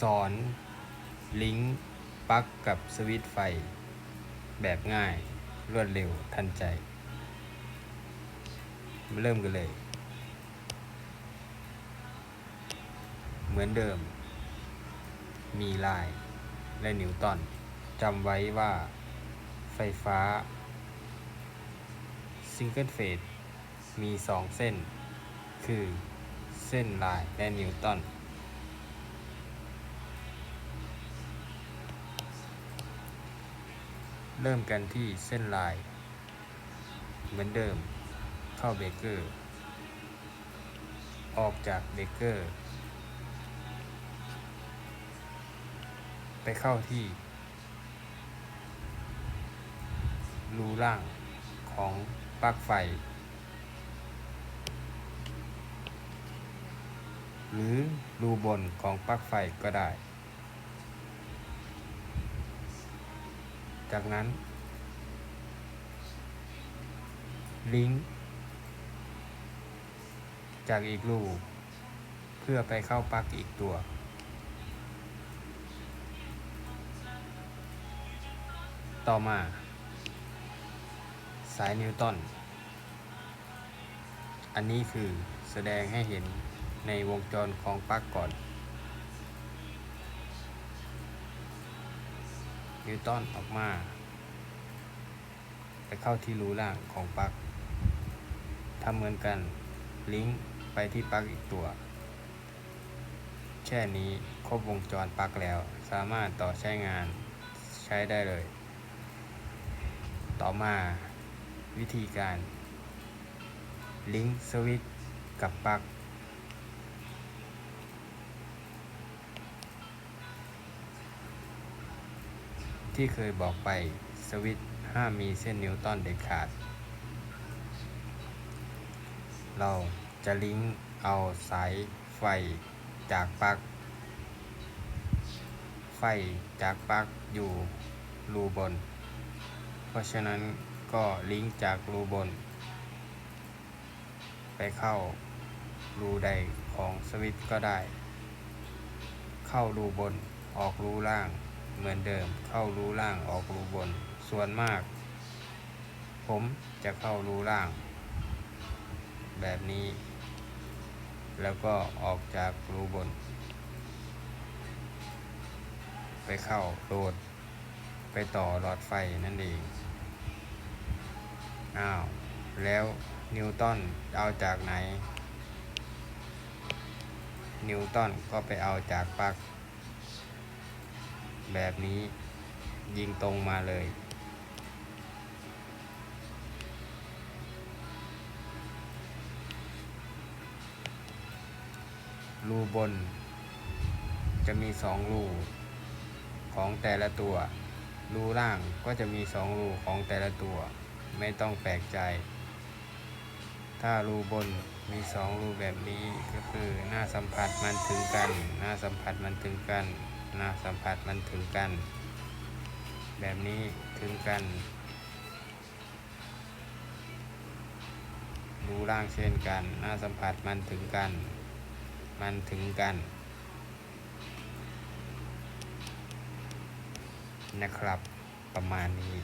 สอนลิงก์ปลั๊กกับสวิตช์ไฟ แบบง่ายรวดเร็วทันใจ มาเริ่มกันเลย เหมือนเดิม มีลายและนิวตันจำไว้ว่าไฟฟ้าซิงเกิลเฟสมีสองเส้น คือเส้นลายและนิวตัน เริ่มกันที่เส้นลาย เหมือนเดิม เข้าเบเกอร์ ออกจากเบเกอร์ ไปเข้าที่ รูล่างของปลั๊กไฟ หรือรูบนของปลั๊กไฟก็ได้ จากนั้น ลิงก์จากอีกรูเพื่อไปเข้าปลั๊กอีกตัว ต่อมา สายนิวตันอันนี้คือแสดงให้เห็นในวงจรของปลั๊กก่อน นิวตันออกมา ไปเข้าที่รูล่างของปลั๊กทำเหมือนกัน ลิงก์ไปที่ปลั๊กอีกตัว แค่นี้ครบวงจรปลั๊กแล้ว สามารถต่อใช้งานใช้ได้เลย ต่อมาวิธีการลิงก์สวิตช์กับปลั๊ก ที่เคยบอกไปสวิตห้ามมีเส้นนิวตันเด็ดขาด เราจะลิงก์เอาสายไฟจากปลั๊กไฟจากปลั๊กอยู่รูบน เพราะฉะนั้นก็ลิงก์จากรูบน ไปเข้ารูใดของสวิตก็ได้ เข้ารูบนออกรูล่าง เหมือนเดิม เข้ารูล่างออกรูบน ส่วนมาก ผมจะเข้ารูล่าง แบบนี้ แล้วก็ออกจากรูบน ไปเข้าโหลดไปต่อหลอดไฟนั่นเอง อ้าว แล้วนิวตันเอาจากไหน นิวตันก็ไปเอาจากปลั๊ก แบบนี้ ยิงตรงมาเลย รูบน จะมีสองรูของแต่ละตัว รูล่างก็จะมีสองรูของแต่ละตัว ไม่ต้องแปลกใจ ถ้ารูบนมีสองรูแบบนี้ก็คือหน้าสัมผัสมันถึงกัน หน้าสัมผัสมันถึงกัน น้าสัมผัสมันถึงกัน แบบนี้ถึงกัน ดูล่างเช่นกันหน้าสัมผัสมันถึงกัน มันถึงกัน นะครับประมาณนี้